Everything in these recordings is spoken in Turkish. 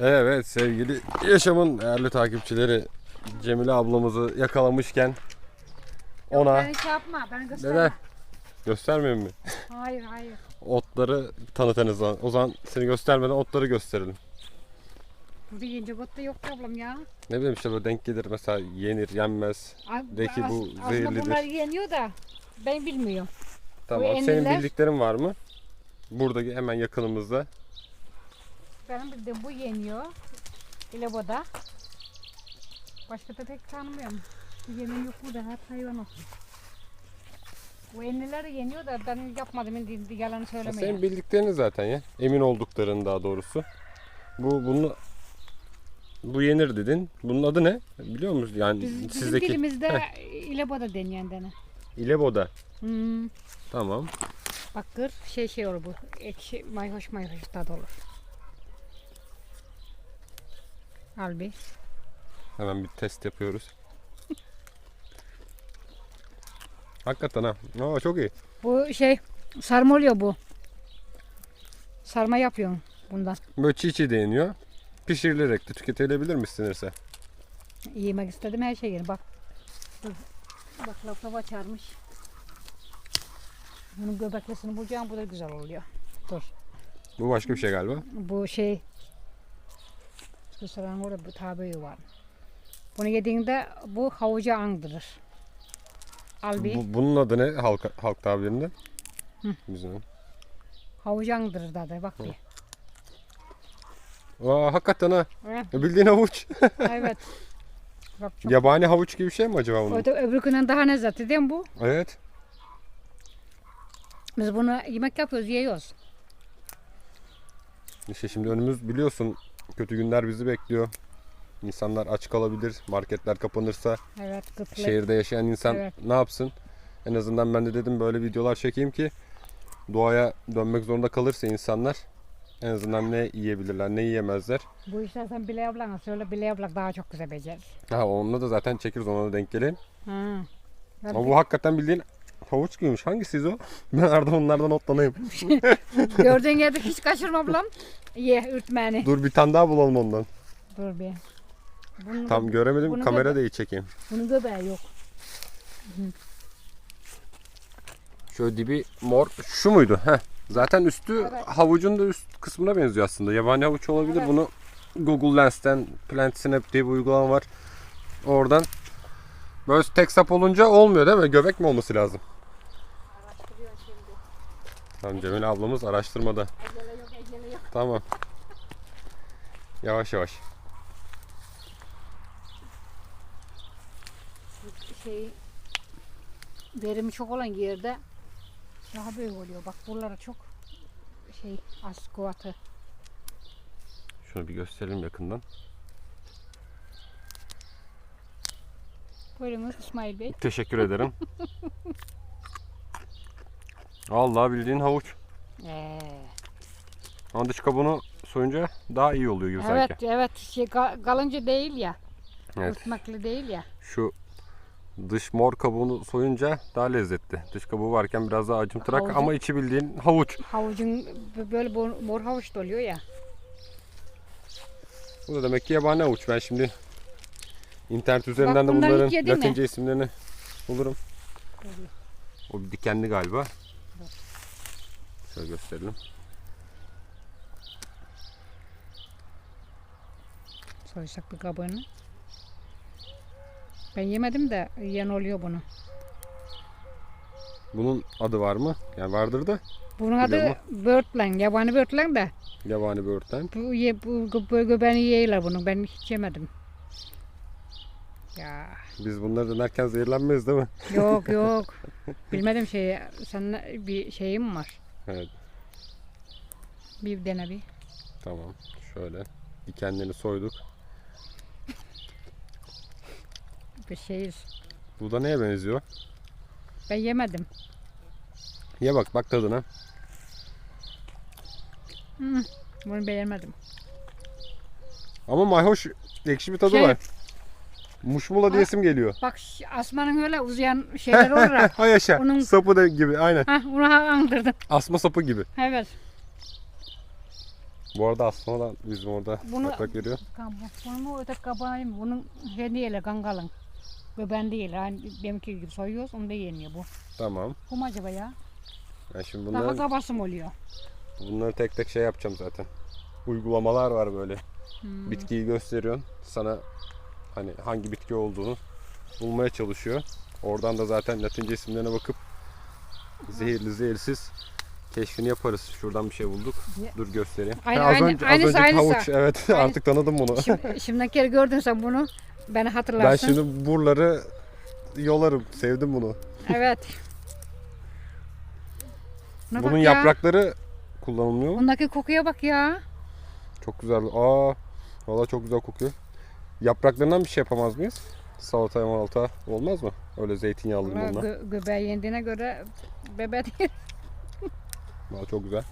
Evet sevgili yaşamın değerli takipçileri Cemile ablamızı yakalamışken ona Ben şey yapma. Ben gösterme. neden göstermeyeyim mi? Hayır hayır. Otları tanıtınız lan. O zaman seni göstermeden otları gösterelim. Burada yiyince botta yok ki ablam ya. Ne bileyim işte böyle denk gelir mesela yenir yenmez. Ay, De ki bu as- Aslında zehirlidir. bunlar yeniyor da ben bilmiyorum. Tamam senin enliler- bildiklerin var mı? Buradaki hemen yakınımızda. Benim bildiğim bu yeniyor. İleboda. Başka da pek tanımıyorum. Bu yemen yok mu da hep hayvan olsun. Bu enliler yeniyor da ben yapmadım yalan söylemeye. Senin bildiklerini zaten ya. Emin oldukların daha doğrusu. Bu bunu bu yenir dedin. Bunun adı ne? Biliyor musun? Yani Biz, bizim sizdeki dilimizde İleboda deniyor dene. İleboda. Hmm. Tamam. Bakır şey şey olur bu. Ekşi mayhoş mayhoş tadı olur. Al bir. Hemen bir test yapıyoruz. Hakikaten ha. Aa, çok iyi. Bu şey sarma oluyor bu. Sarma yapıyorum bundan. Böyle çiğ çiğ de yeniyor. Pişirilerek de tüketilebilir mi istenirse? Yemek istedim her şey yerim. Bak. Dur. Bak laflava çarmış. Bunun göbeklesini bulacağım bu da güzel oluyor. Dur. Bu başka bir şey galiba. Bu şey orada bu tabi var. Bunu yediğinde bu havuca andırır. Al bir. Bu, bunun adı ne halk, halk tabirinde? Hı. Bizim. Havuca andırır da bak bir. Aa, hakikaten ha. Ha, Bildiğin havuç. evet. Bak çok. Yabani havuç gibi bir şey mi acaba bunun? Da öbürkünden daha lezzetli değil mi bu? Evet. Biz bunu yemek yapıyoruz, yiyoruz. İşte şimdi önümüz biliyorsun kötü günler bizi bekliyor. İnsanlar aç kalabilir. Marketler kapanırsa Evet, kıtlık. şehirde yaşayan insan Evet. ne yapsın? En azından ben de dedim böyle videolar çekeyim ki doğaya dönmek zorunda kalırsa insanlar en azından ne yiyebilirler, ne yiyemezler. Bu işler sen Bilal ablana söyle, Bilal abla daha çok güzel becerir. Ha onunla da zaten çekeriz ona da denk gelelim. Ha. Ama bu hakikaten bildiğin havuç gibiymiş. Hangisiyiz o? Ben arada onlardan otlanayım. Gördüğün yerde hiç kaçırma ablam. Ye, ürtmeni. Dur bir tane daha bulalım ondan. Dur bir. Bunun, Tam göremedim. Bunu Kamera da- da iyi çekeyim. bunun göbeği yok. Şöyle dibi mor. Şu muydu? Heh. Zaten üstü Evet. havucun da üst kısmına benziyor aslında. Yabani havuç olabilir. Evet. Bunu Google Lens'ten Plant Snap diye bir uygulama var. Oradan böyle tek sap olunca olmuyor değil mi? Göbek mi olması lazım? Araştırıyor şimdi. Tamam Cemil ablamız araştırmada. Ecele yok, ecele yok. Tamam. Yavaş yavaş. Şey, verimi çok olan yerde daha büyük oluyor. Bak buralara çok şey az kuvatı. Şunu bir gösterelim yakından. Buyurunuz İsmail Bey. Teşekkür ederim. Allah bildiğin havuç. Ee, Ama dış kabuğunu soyunca daha iyi oluyor gibi evet sanki. evet şey ga- kalınca değil ya. Evet. Değil ya. Şu dış mor kabuğunu soyunca daha lezzetli. Dış kabuğu varken biraz daha acımtırak Havucu- ama içi bildiğin havuç. Havucun böyle mor, mor havuç da oluyor ya. Bu da demek ki yabani havuç. Ben şimdi internet üzerinden de bundan bunların hiç yedin mi? latince isimlerini bulurum. O bir dikenli galiba. Şöyle gösterelim. Soysak bir kabuğunu. Ben yemedim de yiyen oluyor bunu. Bunun adı var mı? Yani vardır da Bunun Biliyor adı börtlen, yabani börtlen de. yabani böğürtlen. Bu, ye, bu gö- göbeğini yiyorlar bunu. Ben hiç yemedim. Ya Biz bunları denerken zehirlenmeyiz değil mi? yok yok. Bilmedim şeyi. Senin bir şeyim var. Evet. Bir dene bir. Tamam. Şöyle dikenlerini soyduk. Bir şeyiz. Bu da neye benziyor? Ben yemedim. Ye bak bak tadına. Hı, bunu beğenmedim. Ama mayhoş ekşi bir tadı Şey- var. Muşmula diyesim geliyor. Bak ş- asmanın öyle uzayan şeyler olur ya. Hay yaşa. Onun- Sapı da gibi aynen. Hah onu ha- andırdım. Asma sapı gibi. Evet. Bu arada aslında da bizim orada Bunu- yaprak veriyor. Bunu öte kabayım. Bunun şey değil kangalın. Ve ben değil. Hani benimki gibi soyuyoruz. Onda yeniyor bu. Tamam. Bu mu acaba ya? Ben şimdi Daha bunları, kabasım oluyor. bunları tek tek şey yapacağım zaten. Uygulamalar var böyle. Hmm. Bitkiyi gösteriyorsun. Sana hani hangi bitki olduğunu bulmaya çalışıyor. Oradan da zaten Latince isimlerine bakıp zehirli zehirsiz keşfini yaparız. Şuradan bir şey bulduk. Dur göstereyim. Aynı- Ha, az aynı- önce, az aynısı, önceki aynısı. havuç. Evet Aynı- artık tanıdım bunu. Şimdi, şimdiki kere gördün sen bunu. Beni ben hatırlarsın. şimdi buraları yolarım. Sevdim bunu. Evet. Buna Bunun ya. yaprakları kullanılmıyor mu? Bundaki kokuya bak ya. Çok güzel. Aa, valla çok güzel kokuyor. Yapraklarından bir şey yapamaz mıyız? Salata malata olmaz mı? Öyle zeytinyağlı Valla limonla. gö- göbeği yendiğine göre bebe değil, Valla çok güzel.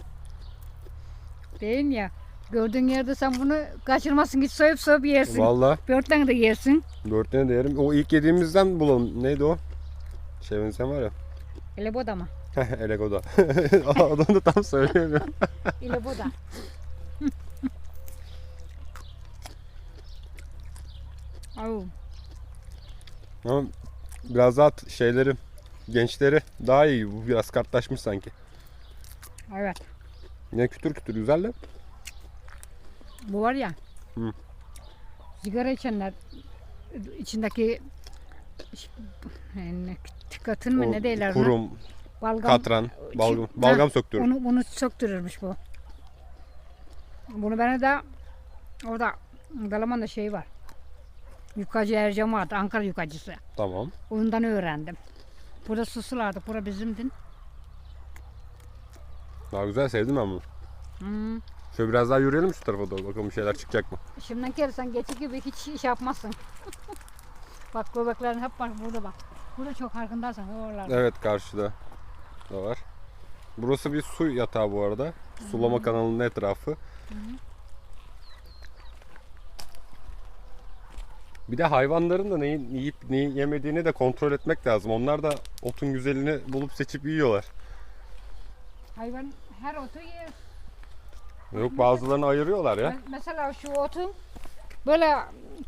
değil ya. Gördüğün yerde sen bunu kaçırmasın git soyup soyup yersin. Valla Börtten de yersin. dörtlerine de yerim. O ilk yediğimizden bulalım. Neydi o? Şey benzeyen var ya. İleboda mı? Elegoda. Adını da tam söyleyemiyorum. İleboda. Au. Ama biraz daha şeyleri, gençleri daha iyi. Bu biraz kartlaşmış sanki. Evet. Yine kütür kütür güzel de. Bu var ya. Hı. Sigara içenler içindeki yani tıkatın mı ne derler ona? Kurum, Balgam. katran, balgam, balgam söktürür. Onu, bunu söktürürmüş bu. Bunu bana da orada Dalaman'da şey var. Yukacı Ercan vardı. Ankara yukacısı. Tamam. Ondan öğrendim. Burada susulardı. Bura bizimdin. Daha güzel sevdim ben bunu. Hmm. Şöyle biraz daha yürüyelim şu tarafa doğru bakalım bir şeyler çıkacak mı? Şimdiden kere sen geçi gibi hiç iş yapmazsın. bak göbeklerin hep var burada bak. Burada çok farkındaysan oralarda. Evet karşıda da var. Burası bir su yatağı bu arada. Sulama kanalının etrafı. Bir de hayvanların da neyi yiyip neyi yemediğini de kontrol etmek lazım. Onlar da otun güzelini bulup seçip yiyorlar. Hayvan her otu yer. Yok bazılarını ayırıyorlar ya. Me- Mesela şu otun böyle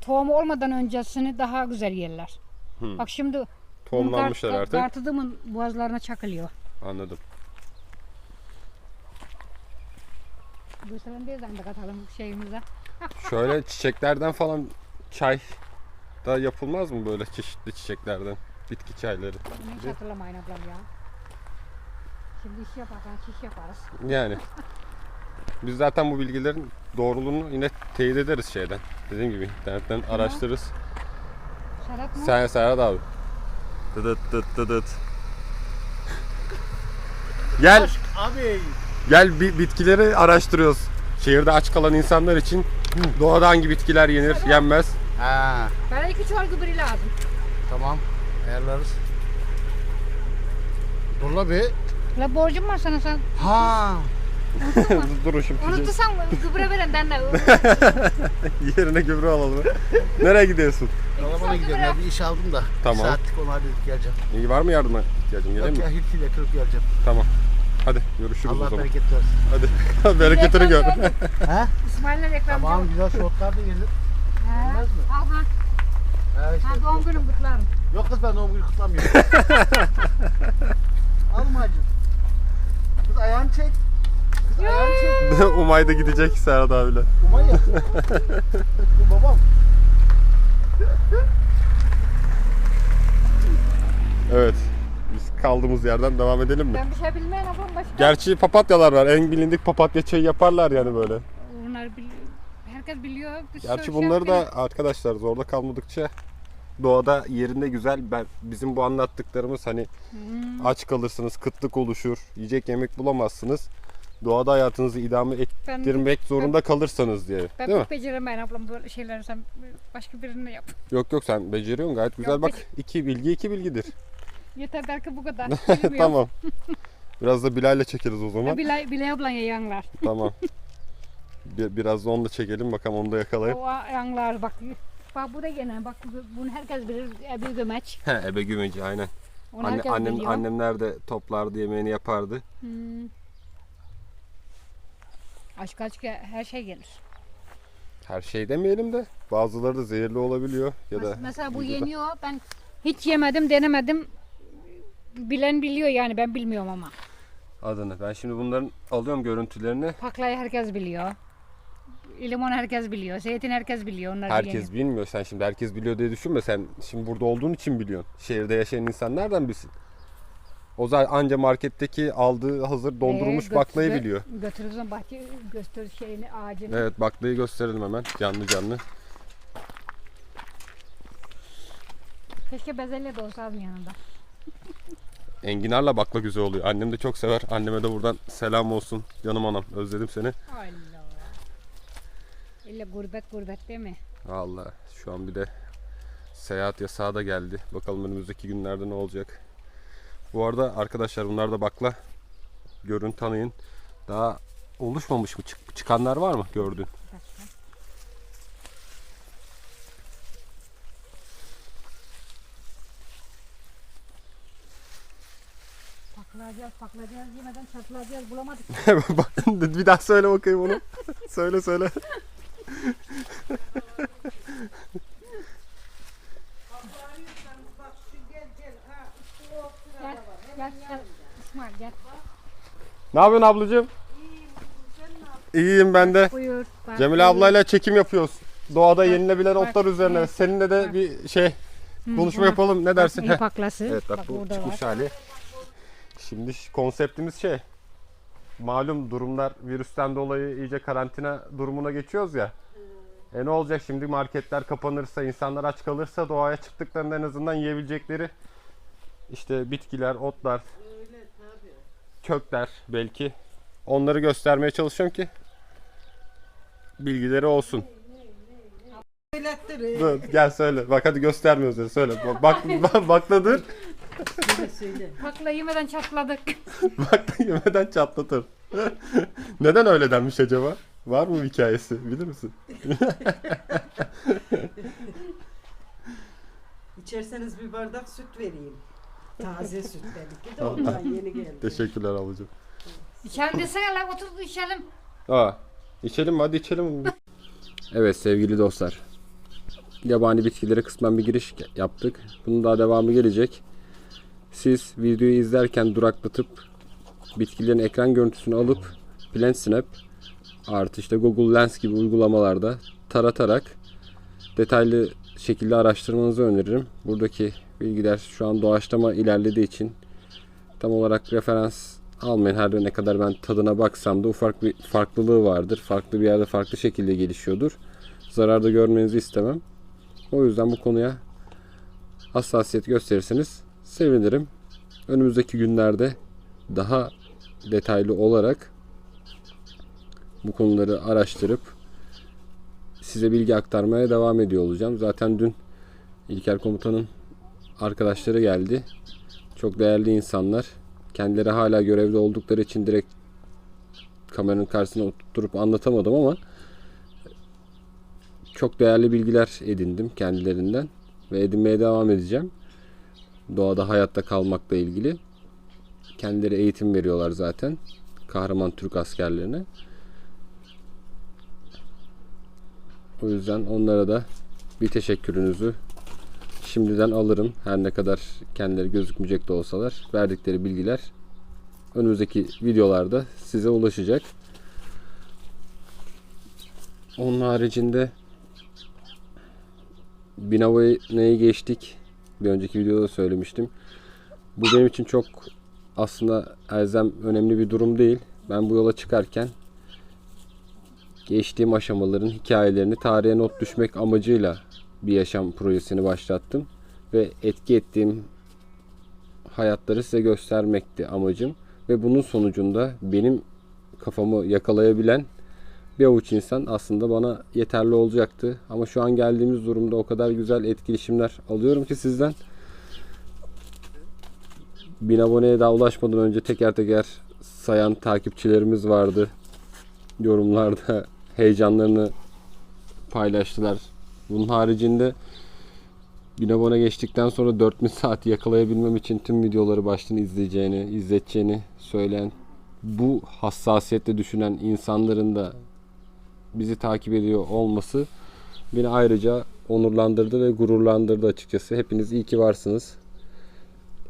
tohumu olmadan öncesini daha güzel yerler. Hı. Bak şimdi Tohumlanmışlar artık. Kartıdımın boğazlarına çakılıyor. Anladım. Gösteren değil de katalım şeyimize. Şöyle çiçeklerden falan çay da yapılmaz mı böyle çeşitli çiçeklerden? Bitki çayları. Bunu hiç hatırlamayın ablam ya. Şimdi iş yaparken şiş yaparız. Yani. Biz zaten bu bilgilerin doğruluğunu yine teyit ederiz şeyden. Dediğim gibi internetten araştırırız. Serhat mı? Sen Serhat abi. Dıdıt dıt dıdıt. Gel, Abi gel bi- bitkileri araştırıyoruz. Şehirde aç kalan insanlar için doğada hangi bitkiler yenir, yenmez. Ha Bana iki çuval gübre lazım. tamam ayarlarız. Dur la bir. La borcum var sana sen. Ha Durun şimdi. Unuttursan gübre veren den de. Yerine gübre alalım. Nereye gidiyorsun? Kalabalığa gidiyorum ya bir iş aldım da. Tamam. Bir saatlik onu halledip geleceğim. İyi var mı yardıma ihtiyacın? Geleyim Yok mi? ya hiltiyle kırıp geleceğim. Tamam. Hadi görüşürüz o Allah zaman. bereket versin. Hadi. Bereketini gör. ha? İsmail'le reklam. Tamam güzel şortlar da gelir. Ha, Olmaz mı? Al ha. Ha işte. Ha doğum günüm kutlarım. Yok kız ben doğum günü kutlamıyorum. Alma acım. Kız ayağını çek. Kız ayağını çek. Umay da gidecek Serhat abiyle. Umay ya. Bu babam. Evet. Biz kaldığımız yerden devam edelim mi? Ben bir şey bilmeyen ablam başka. Gerçi papatyalar var. En bilindik papatya çayı yaparlar yani böyle. Bunlar biliyor. Herkes biliyor. Bir Gerçi sürü bunları şey da arkadaşlar zorda kalmadıkça doğada yerinde güzel. Ben bizim bu anlattıklarımız hani Hmm. aç kalırsınız, kıtlık oluşur, yiyecek yemek bulamazsınız. Doğada hayatınızı idame Ben, ettirmek zorunda kalırsanız diye. ben Değil mi? pek beceremeyen ablam böyle şeyleri sen başka birine yap. Yok yok sen beceriyorsun gayet güzel. Yok, Bak iki bilgi iki bilgidir. Yeter belki bu kadar. Tamam. Biraz da Bilal'le çekeriz o zaman. Bilay, Bilay ablan yayanlar. tamam. Bir, biraz da onu da çekelim bakalım onu da yakalayıp. O yayanlar bak. Bak bu da gene bak bu- bunu herkes bilir. Ebi gömeç. He ebe gümeci aynen. Onu Anne, annem, biliyor. annemler de toplardı yemeğini yapardı. Hmm. Aşk aşk her şey gelir. Her şey demeyelim de bazıları da zehirli olabiliyor ya da Mes- Mesela bu videoda- yeniyor. Ben hiç yemedim, denemedim. Bilen biliyor yani ben bilmiyorum ama. adını. Ben şimdi bunların alıyorum görüntülerini. Paklayı herkes biliyor. Limon herkes biliyor. Zeytin herkes biliyor. Onlar Herkes yeniyor. bilmiyor. Sen şimdi herkes biliyor diye düşünme. Sen şimdi burada olduğun için biliyorsun. Şehirde yaşayan insan nereden bilsin? O zaman anca marketteki aldığı hazır dondurulmuş Ee, baklayı biliyor. Götürürüz bahçe göster şeyini ağacını. Evet baklayı gösterelim hemen canlı canlı. Keşke bezelye de olsaydım yanında. Enginarla bakla güzel oluyor. Annem de çok sever. Anneme de buradan selam olsun. Canım anam özledim seni. İlle gurbet gurbet değil mi? Vallahi şu an bir de seyahat yasağı da geldi. Bakalım önümüzdeki günlerde ne olacak. Bu arada arkadaşlar bunlar da bakla. Görün tanıyın. Daha oluşmamış mı? Çık- çıkanlar var mı gördün? Paklayacağız, paklayacağız yemeden çatlayacağız bulamadık. Bir daha söyle bakayım onu. söyle söyle. Gel, gel, gel. İsmail gel. Ne yapıyorsun ablacığım? İyiyim ben de. Buyur. bak, Cemile buyur. ablayla çekim yapıyoruz. Doğada yenilebilen bak, otlar üzerine. evet, Seninle de bak. bir şey konuşma bak, yapalım. Ne dersin? Heh. paklası. Evet bak, bu burada çıkmış var. hali. Şimdi konseptimiz şey. Malum durumlar virüsten dolayı iyice karantina durumuna geçiyoruz ya. E ne olacak şimdi marketler kapanırsa, insanlar aç kalırsa doğaya çıktıklarında en azından yiyebilecekleri işte bitkiler, otlar, kökler belki onları göstermeye çalışıyorum ki bilgileri olsun. Dur, gel söyle. Bak hadi göstermiyoruz dedi. Söyle. Bak bak bakladır. Pakla yemeden çatladık. Bak yemeden çatlatır. Neden öyle denmiş acaba? Var mı hikayesi? Bilir misin? İçerseniz bir bardak süt vereyim. Taze süt belki de ondan yeni geldi. Teşekkürler ablacığım. İçelim desene lan otur içelim. Aa, içelim mi? Hadi içelim. Evet sevgili dostlar. Yabani bitkilere kısmen bir giriş yaptık. Bunun daha devamı gelecek. Siz videoyu izlerken duraklatıp bitkilerin ekran görüntüsünü alıp Plant Snap artı işte Google Lens gibi uygulamalarda taratarak detaylı şekilde araştırmanızı öneririm. Buradaki bilgiler şu an doğaçlama ilerlediği için tam olarak referans almayın. Her ne kadar ben tadına baksam da ufak bir farklılığı vardır. Farklı bir yerde farklı şekilde gelişiyordur. Zarar da görmenizi istemem. O yüzden bu konuya hassasiyet gösterirseniz sevinirim. Önümüzdeki günlerde daha detaylı olarak bu konuları araştırıp size bilgi aktarmaya devam ediyor olacağım. Zaten dün İlker Komutan'ın arkadaşları geldi. Çok değerli insanlar. Kendileri hala görevde oldukları için direkt kameranın karşısına oturtup anlatamadım ama çok değerli bilgiler edindim kendilerinden ve edinmeye devam edeceğim. Doğada hayatta kalmakla ilgili. Kendileri eğitim veriyorlar zaten. Kahraman Türk askerlerine. O yüzden onlara da bir teşekkürünüzü şimdiden alırım. Her ne kadar kendileri gözükmeyecek de olsalar verdikleri bilgiler önümüzdeki videolarda size ulaşacak. Onun haricinde Binava'yı geçtik. Bir önceki videoda söylemiştim. Bu benim için çok aslında elzem önemli bir durum değil. Ben bu yola çıkarken geçtiğim aşamaların hikayelerini tarihe not düşmek amacıyla bir yaşam projesini başlattım ve etki ettiğim hayatları size göstermekti amacım ve bunun sonucunda benim kafamı yakalayabilen bir avuç insan aslında bana yeterli olacaktı. Ama şu an geldiğimiz durumda o kadar güzel etkileşimler alıyorum ki sizden. Bin aboneye daha ulaşmadan önce teker teker sayan takipçilerimiz vardı. Yorumlarda heyecanlarını paylaştılar. Bunun haricinde 1000 abone geçtikten sonra 4000 saati yakalayabilmem için tüm videoları baştan izleyeceğini, izleteceğini söyleyen bu hassasiyette düşünen insanların da bizi takip ediyor olması beni ayrıca onurlandırdı ve gururlandırdı açıkçası. Hepiniz iyi ki varsınız.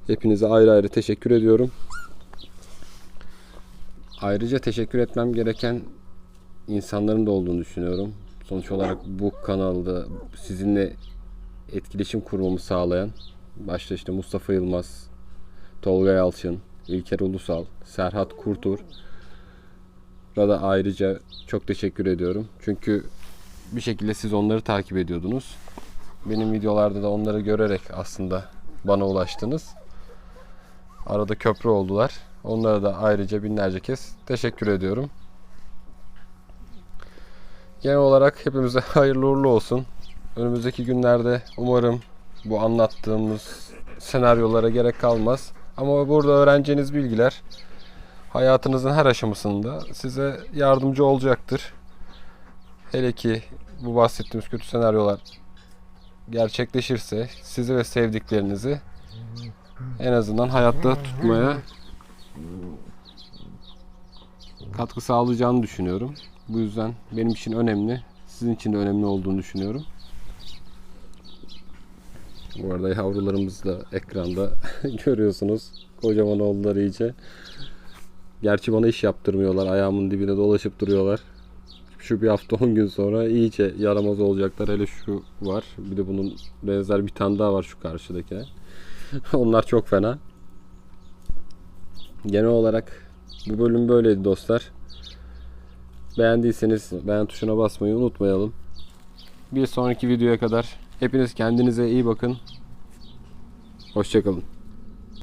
Hepinize ayrı ayrı teşekkür ediyorum. Ayrıca teşekkür etmem gereken insanların da olduğunu düşünüyorum. Sonuç olarak bu kanalda sizinle etkileşim kurmamı sağlayan başta işte Mustafa Yılmaz, Tolga Yalçın, İlker Ulusal, Serhat Kurtur da ayrıca çok teşekkür ediyorum. Çünkü bir şekilde siz onları takip ediyordunuz. Benim videolarda da onları görerek aslında bana ulaştınız. Arada köprü oldular. Onlara da ayrıca binlerce kez teşekkür ediyorum. Genel olarak hepimize hayırlı uğurlu olsun. Önümüzdeki günlerde umarım bu anlattığımız senaryolara gerek kalmaz. Ama burada öğreneceğiniz bilgiler hayatınızın her aşamasında size yardımcı olacaktır. Hele ki bu bahsettiğimiz kötü senaryolar gerçekleşirse sizi ve sevdiklerinizi en azından hayatta tutmaya katkı sağlayacağını düşünüyorum. Bu yüzden benim için önemli, sizin için de önemli olduğunu düşünüyorum. Bu arada yavrularımızı da ekranda görüyorsunuz. Kocaman oldular iyice. Gerçi bana iş yaptırmıyorlar. Ayağımın dibine dolaşıp duruyorlar. Şu bir hafta 10 gün sonra iyice yaramaz olacaklar. Hele şu var. Bir de bunun benzer bir tane daha var şu karşıdaki. Onlar çok fena. Genel olarak bu bölüm böyleydi dostlar. Beğendiyseniz beğen tuşuna basmayı unutmayalım. Bir sonraki videoya kadar hepiniz kendinize iyi bakın. Hoşçakalın.